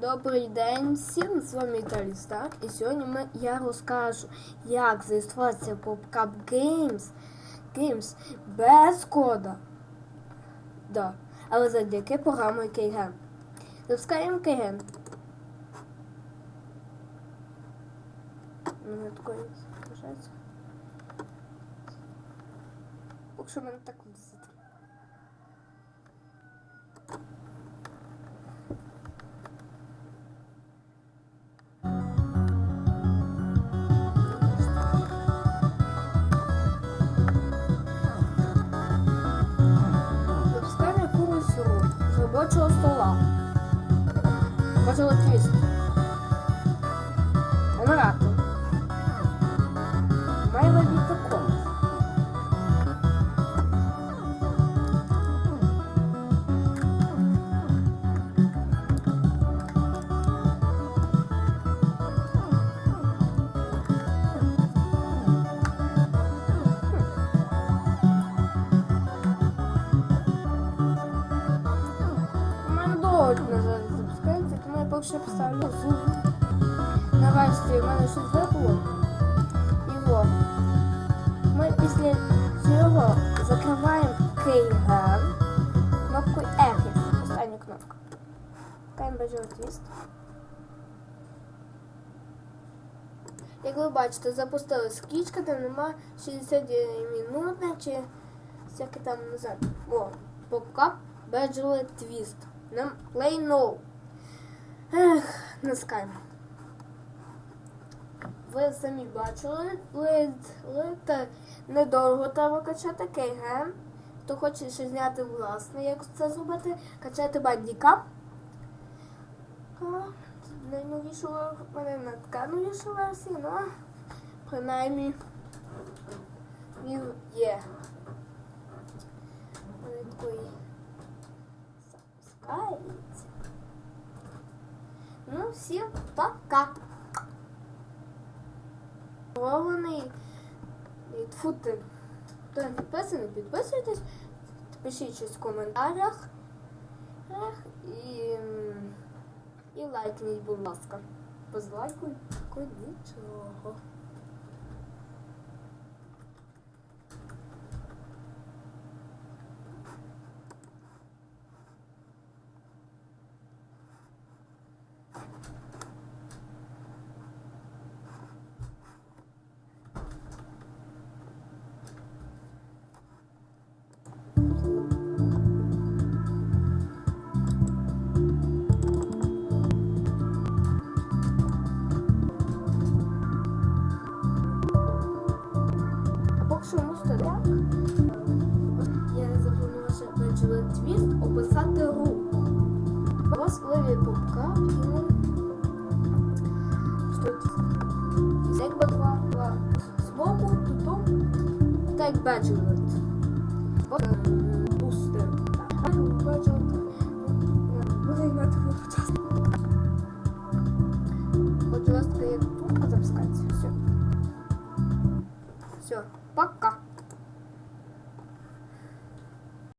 Добрий день всім, з вами Віталій Стар. І сьогодні ми, я розкажу, як зареєструватися в PopCap Games, Games без кода. Да. Але завдяки програмою Кейген. Запускаємо Кейген. Мене такої залишається. Поки що мене так висить. Робочого стола. Можливо, твіст. Генератор. Що поставлю звук. Нарешті в мене щось випало. І от. Ми після цього закриваємо кейган кнопкою Exit. Остання кнопка. Каємо бажав твіст. Як ви бачите, запустилась кічка, там нема 60 минутне чи всяке там назад. О, попкап Беджеле твіст. Нам play no. Ех, наскаємо. Ви самі бачили, лит недовго треба качати кейген. Хто хоче ще зняти власне, як це зробити, качати бандіка. Найновішу в мене не така новіша версія, ну принаймні він є. У Ну, всім пока. Головний Тфу ти. Хто не підписаний, підписуйтесь. Пишіть щось в коментарях. І, і лайкніть, будь ласка. Без нічого. слове пупка ему З як баклава збоку, то так бачили. Бустер. Хоть ласка як пупка запускать. Все. Все. Пока.